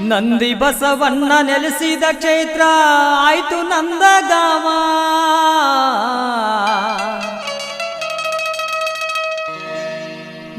ನಂದಿ ಬಸವಣ್ಣ ನೆಲೆಸಿದ ಕ್ಷೇತ್ರ ಆಯ್ತು ನಂದಗಾಮ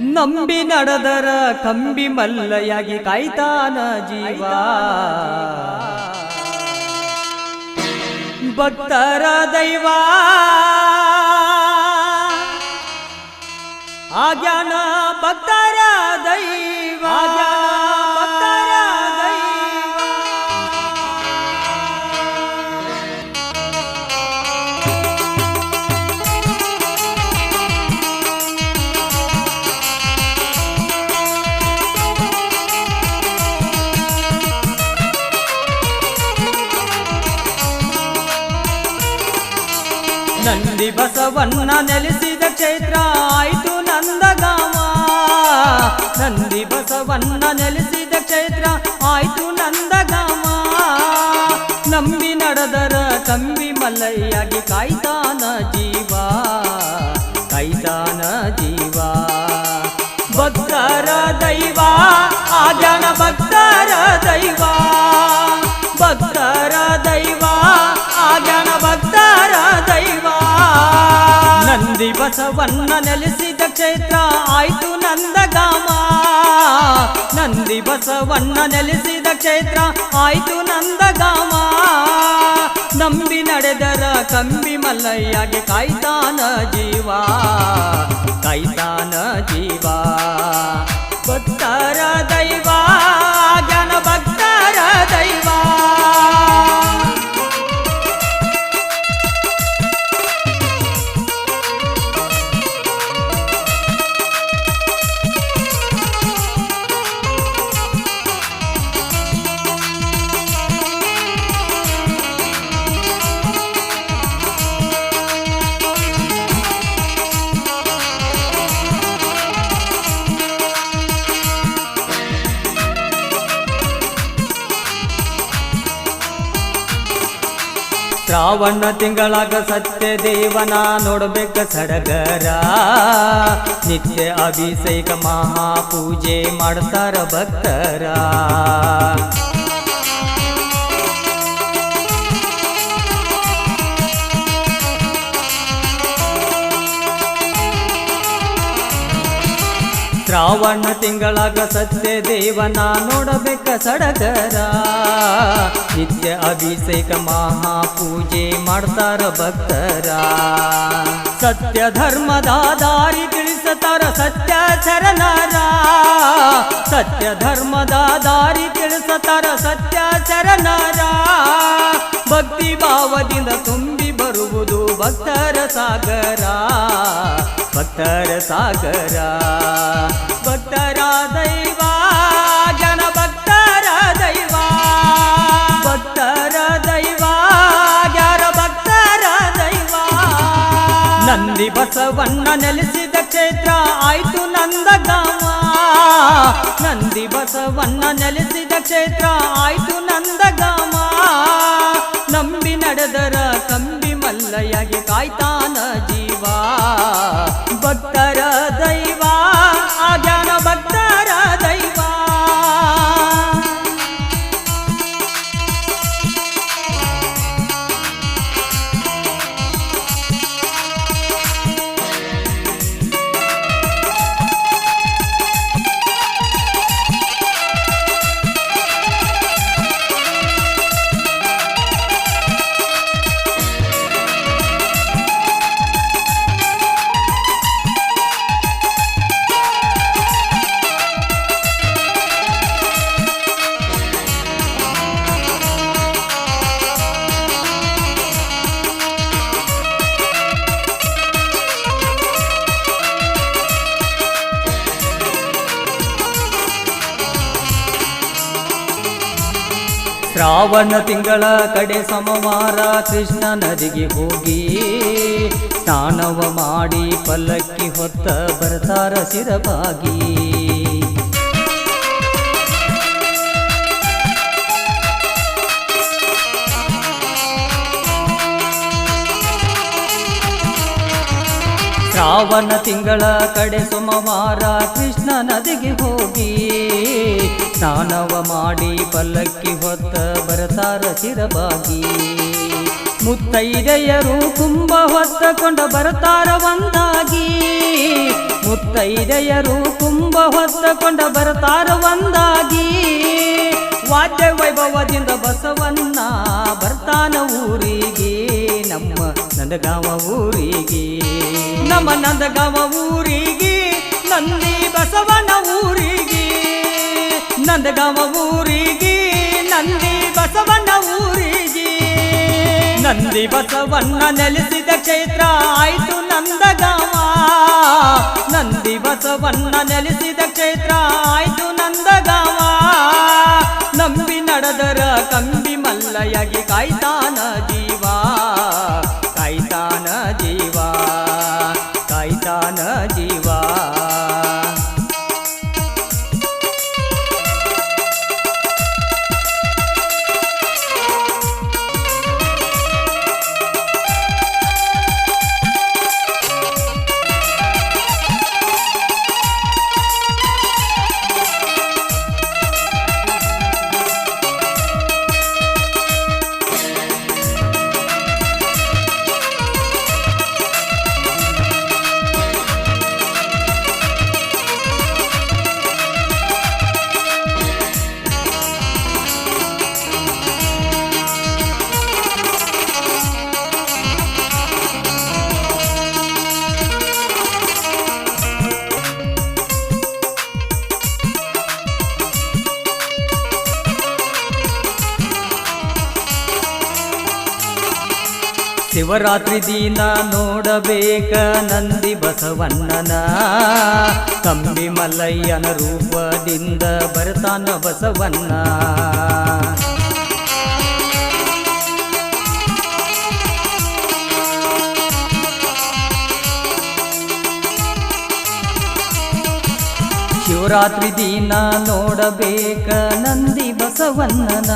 ನಂಬಿ ನಡೆದರ ಕಂಬಿ ಮಲ್ಲಯಾಗಿ ಕಾಯ್ತಾನ ಜೀವ. ಭಕ್ತರ ದೈವ. ಆಜ್ಞಾನ ಭಕ್ತರ ಬಸವಣ್ಣ ನೆಲೆಸಿದ ಕ್ಷೇತ್ರ ಆಯಿತು ನಂದಗಾಮ. ನಂದಿ ಬಸವಣ್ಣ ನೆಲೆಸಿದ ಕ್ಷೇತ್ರ ಆಯಿತು ನಂದಗಾಮ. ನಂಬಿ ನಡೆದರ ತಂಬಿ ಮಲ್ಲಯ್ಯಾಗಿ ಕಾಯ್ತಾನ ಜೀವ ಕಾಯ್ತಾನ ಜೀವ. ಭಕ್ತರ ದೈವ ಆಜನ ಭಕ್ತರ ದೈವ. ಭಕ್ತರ ದೈವ ಆಜನ ಭಕ್ತರ ದೈವ ನಂದಿ ಬಸವಣ್ಣ ನೆಲೆಸಿದ ಕ್ಷೇತ್ರ. ಆಯ್ತು ನಂದಗಾಮ. ನಂದಿ ಬಸವಣ್ಣ ನೆಲೆಸಿದ ಕ್ಷೇತ್ರ. ಆಯ್ತು ನಂದಗಾಮ. ನಂಬಿ ನಡೆದರ ಕಂಬಿ ಮಲ್ಲಯ್ಯಗೆ ಕಾಯ್ತಾನ ಜೀವ. ಕಾಯ್ತಾನ ಜೀವ. ಶ್ರಾವಣ ತಿಂಗಳಾಗ ಸತ್ಯ ದೇವನ ನೋಡ್ಬೇಕ ಸಡಗರ. ನಿತ್ಯ ಅಭಿಷೇಕ ಮಹಾಪೂಜೆ ಮಾಡ್ತಾರ ಭಕ್ತರ. ಶ್ರಾವಣ ತಿಂಗಳಾಗ ಸತ್ಯ ದೇವನ ನೋಡಬೇಕ ಸಡಗರ. ನಿತ್ಯ ಅಭಿಷೇಕ ಮಹಾಪೂಜೆ ಮಾಡ್ತಾರ ಭಕ್ತರ. ಸತ್ಯ ಧರ್ಮದ ದಾರಿ ತಿಳಿಸತಾರ ಸತ್ಯ ಚರಣರ ಸತ್ಯ ಧರ್ಮದ ದಾರಿ ತಿಳಿಸತಾರ ಸತ್ಯ ಚರಣರ ಭಕ್ತಿ ಭಾವದಿಂದ ತುಂಬಿ ಬರುವುದು ಭಕ್ತರ ಸಾಗರ. ಭಕ್ತರ ಸಾಗರ, ಭಕ್ತರ ದೈವ, ಜನ ಭಕ್ತರ ದೈವ ಭಕ್ತರ ದೈವ ಯಾರ ಭಕ್ತರ ದೈವ. ನಂದಿ ಬಸವಣ್ಣ ನೆಲೆಸಿದ ಕ್ಷೇತ್ರ, ಆಯ್ತು ನಂದಗಾಮ. ನಂದಿ ಬಸವಣ್ಣ ನೆಲೆಸಿದ ಕ್ಷೇತ್ರ, ಆಯ್ತು ನಂದಗಾಮ. ನಂಬಿ ನಡೆದರ ಕಂಬಿ ಮಲ್ಲಯ್ಯಗೆ ಕಾಯ್ತಾನ ಜೀವ. ಭಕ್ತರ ದೈವ ಆಜನ ಭಕ್ತರ ಶ್ರಾವಣ ತಿಂಗಳ ಕಡೆ ಸಮವಾರ ಕೃಷ್ಣ ನದಿಗೆ ಹೋಗಿ ಸ್ನಾನವ ಮಾಡಿ ಪಲ್ಲಕ್ಕಿ ಹೊತ್ತ ಬರ್ತಾರ ಸಿರಬಾಗಿ ಶ್ರಾವಣ ತಿಂಗಳ ಕಡೆ ಸೋಮವಾರ ಕೃಷ್ಣ ನದಿಗೆ ಹೋಗಿ ಸ್ನಾನವ ಮಾಡಿ ಪಲ್ಲಕ್ಕಿ ಹೊತ್ತ ಬರತಾರ ಚಿರಬಾಗಿ. ಮುತ್ತೈದೆಯರು ಕುಂಭ ಹೊತ್ತಕೊಂಡ ಬರತಾರ ಒಂದಾಗಿ. ಮುತ್ತೈದೆಯರು ಕುಂಭ ಹೊತ್ತಕೊಂಡ ಬರತಾರ ಒಂದಾಗಿ. ವಾದ್ಯ ವೈಭವದಿಂದ ಬಸವನ್ನ ಬರ್ತಾನ ಊರಿಗೆ ನಮ್ಮ ನಂದಗಾವ ಊರಿಗೆ. ನಮ್ಮ ನಂದಗಾವ ಊರಿಗೆ, ನಂದಿ ಬಸವನ ಊರಿಗೆ. ನಂದಗಾವ ಊರಿಗೆ, ನಂದಿ ಬಸವನ ಊರಿಗೆ. ನಂದಿ ಬಸವಣ್ಣ ನೆಲೆಸಿದ ಕ್ಷೇತ್ರ ಆಯ್ತು ನಂದಗಾವ. ನಂದಿ ಬಸವಣ್ಣ ನೆಲೆಸಿದ ಕ್ಷೇತ್ರ ಆಯ್ತು ನಂದಗಾವ. ನಂಬಿ ನಡೆದರ ಕಂಬಿ ಮಲ್ಲಯಾಗಿ ಕಾಯ್ತಾನ ಶಿವರಾತ್ರಿ ದಿನ ನೋಡಬೇಕ ನಂದಿ ಬಸವಣ್ಣನ. ಕಂಬಿ ಮಲ್ಲಯ್ಯನ ರೂಪದಿಂದ ಬರ್ತಾನ ಬಸವಣ್ಣ. ಶಿವರಾತ್ರಿ ದಿನ ನೋಡಬೇಕ ನಂದಿ ಬಸವಣ್ಣನ.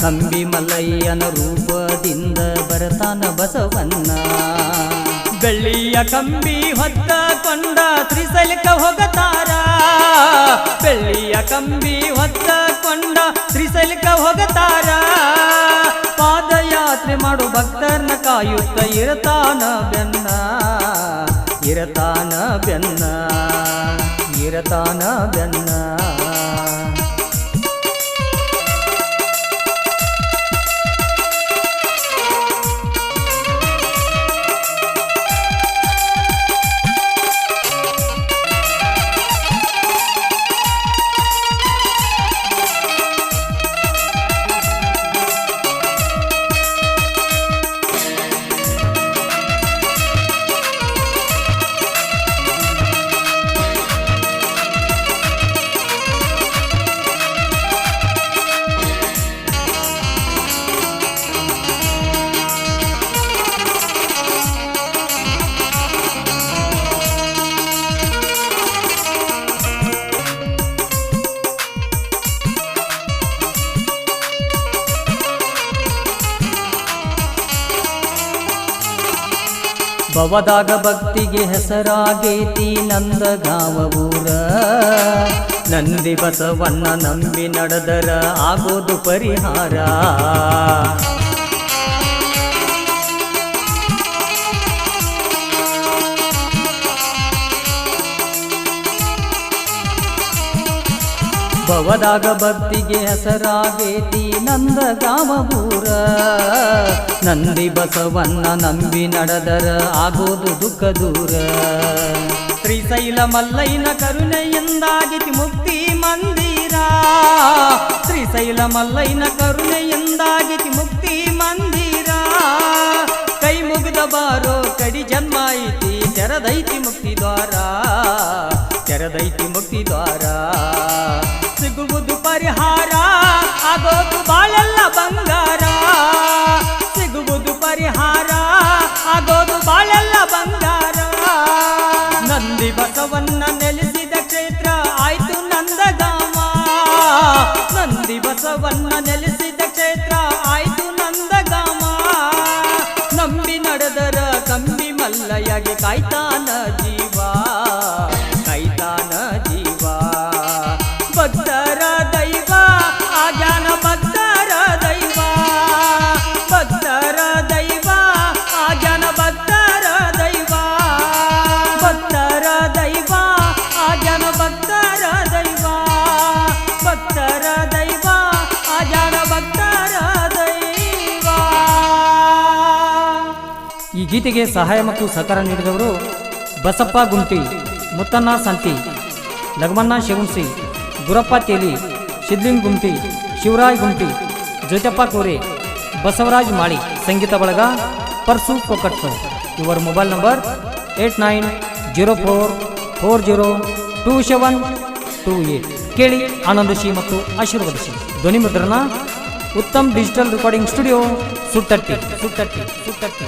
ಕಂಬಿ ಮಲ್ಲಯ್ಯನ ರೂಪದಿಂದ ಬರತಾನ ಬಸವಣ್ಣ. ಬೆಳ್ಳಿಯ ಕಂಬಿ ಹೊತ್ತ ಕೊಂಡ ತ್ರಿಸಲಿಕ ಹೋಗತಾರ ಬೆಳ್ಳಿಯ ಕಂಬಿ ಹೊತ್ತ ಕೊಂಡ ತ್ರಿಸಲಿಕ ಹೋಗತಾರ ಪಾದಯಾತ್ರೆ ಮಾಡು ಭಕ್ತರನ್ನ ಕಾಯುತ್ತ ಇರತಾನ ಬೆನ್ನ ಇರತಾನ ಬೆನ್ನ. ಇರತಾನ ಬೆನ್ನ ಭವದಾಗ ಭಕ್ತಿಗೆ ಹೆಸರಾಗೇತಿ ನಂದಗಾವ ಊರ ನಂದಿ ಬಸವನ್ನ ನಂಬಿ ನಡೆದರ ಆಗೋದು ಪರಿಹಾರ. ಭವದಾಗ ಭಕ್ತಿಗೆ ಹೆಸರಾಗೇತಿ ನಂದ ಊರ ನಂದಿ ಬಸವನ್ನ ನಂಬಿ ನಡೆದರ ಆಗೋದು ದುಃಖ ದೂರ. ಶ್ರೀಶೈಲ ಮಲ್ಲೈನ ಕರುಣೆಯಿಂದಾಗಿತಿ ಮುಕ್ತಿ ಮಂದಿರ. ಶ್ರೀಶೈಲ ಮಲ್ಲೈನ ಕರುಣೆಯಿಂದಾಗಿತಿ ಮುಕ್ತಿ ಮಂದಿರ. ಕೈ ಮುಗಿದ ಬಾರೋ ಕಡಿ ಜನ್ಮ ಐತಿ, ತೆರದೈತಿ ಮುಕ್ತಿ ದ್ವಾರ. ತೆರದೈತಿ ಮುಕ್ತಿ ದ್ವಾರ. ಸಿಗುವುದು ಪರಿಹಾರ. ಆಗೋದು ಬಾಳೆಲ್ಲ ಬಂಗಾರ. ಸಿಗುವುದು ಪರಿಹಾರ. ಆಗೋದು ಬಾಳೆಲ್ಲ ಬಂಗಾರ. ನಂದಿ ಬಸವನ್ನ ನೆಲೆಸಿದ ಕ್ಷೇತ್ರ ಆಯ್ತು ನಂದಗಾಮ. ನಂದಿ ಬಸವನ್ನ ನೆಲೆಸಿದ ಕ್ಷೇತ್ರ ಆಯ್ತು ನಂದಗಾಮ. ನಂಬಿ ನಡೆದರ ಕಂಬಿ ಮಲ್ಲಯ್ಯಗೆ ಕಾಯ್ತಾನ ದೈವ ಗೀತೆಗೆ ಸಹಾಯ ಮತ್ತು ಸಹಕಾರ ನೀಡಿದವರು ಬಸಪ್ಪ ಗುಂಟಿ, ಮುತ್ತಣ್ಣ ಸಂತಿ, ಲಗಮಣ್ಣ ಶಿವನ್ಸಿ ಗುರಪ್ಪ ತೇಲಿ, ಸಿದ್ಲಿಂಗ್ ಗುಂಟಿ ಶಿವರಾಜ್ ಗುಂಟಿ ಜ್ಯೋತಪ್ಪ ಕೋರೆ, ಬಸವರಾಜ್ ಮಾಳಿ, ಸಂಗೀತ ಬಳಗ ಪರ್ಸು ಕೊಕಟ್ ಇವರ mobile number eight nine zero four four zero two seven two eight. ಕೇಳಿ ಆನಂದಿಸಿ ಮತ್ತು ಆಶೀರ್ವದಿಸಿ. ಧ್ವನಿ ಮುದ್ರಣ ಉತ್ತಮ್ ಡಿಜಿಟಲ್ ರೆಕಾರ್ಡಿಂಗ್ ಸ್ಟುಡಿಯೋ ಸುಟ್ಟಟ್ಟಿ ಸುಟ್ಟಟ್ಟಿ ಸುಟ್ಟಟ್ಟಿ